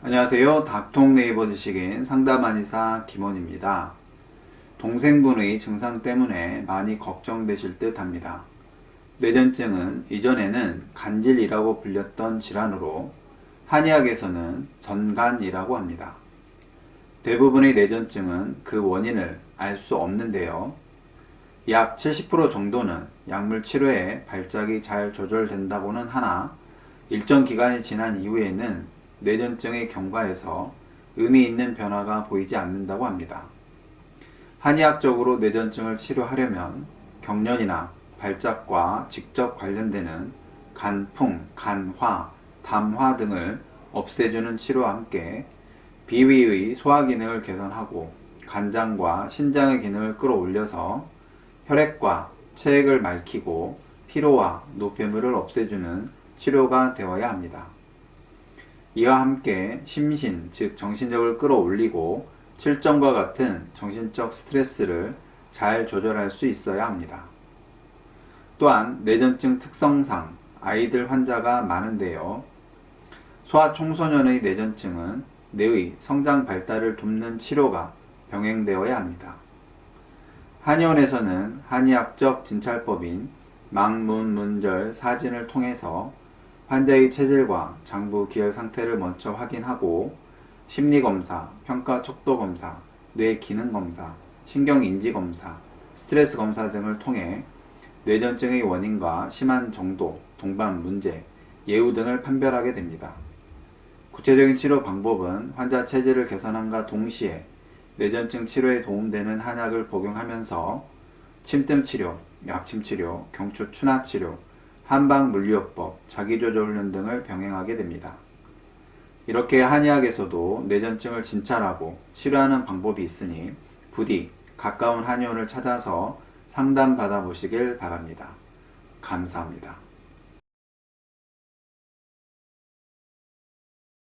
안녕하세요. 닥통 네이버 지식인 상담한의사 김원입니다. 동생분의 증상 때문에 많이 걱정되실 듯 합니다. 뇌전증은 이전에는 간질이라고 불렸던 질환으로 한의학에서는 전간이라고 합니다. 대부분의 뇌전증은 그 원인을 알 수 없는데요. 약 70% 정도는 약물 치료에 발작이 잘 조절된다고는 하나 일정 기간이 지난 이후에는 뇌전증의 경과에서 의미 있는 변화가 보이지 않는다고 합니다. 한의학적으로 뇌전증을 치료하려면 경련이나 발작과 직접 관련되는 간풍, 간화, 담화 등을 없애주는 치료와 함께 비위의 소화 기능을 개선하고 간장과 신장의 기능을 끌어올려서 혈액과 체액을 맑히고 피로와 노폐물을 없애주는 치료가 되어야 합니다. 이와 함께 심신, 즉 정신력을 끌어올리고 칠정과 같은 정신적 스트레스를 잘 조절할 수 있어야 합니다. 또한 뇌전증 특성상 아이들 환자가 많은데요. 소아 청소년의 뇌전증은 뇌의 성장 발달을 돕는 치료가 병행되어야 합니다. 한의원에서는 한의학적 진찰법인 망문문절 사진을 통해서 환자의 체질과 장부 기혈 상태를 먼저 확인하고 심리검사, 평가 척도 검사, 뇌 기능 검사, 신경 인지 검사, 스트레스 검사 등을 통해 뇌전증의 원인과 심한 정도, 동반 문제, 예후 등을 판별하게 됩니다. 구체적인 치료 방법은 환자 체질을 개선함과 동시에 뇌전증 치료에 도움되는 한약을 복용하면서 침뜸 치료, 약침 치료, 경추 추나 치료, 한방 물리요법, 자기조절 훈련 등을 병행하게 됩니다. 이렇게 한의학에서도 뇌전증을 진찰하고 치료하는 방법이 있으니 부디 가까운 한의원을 찾아서 상담 받아보시길 바랍니다. 감사합니다.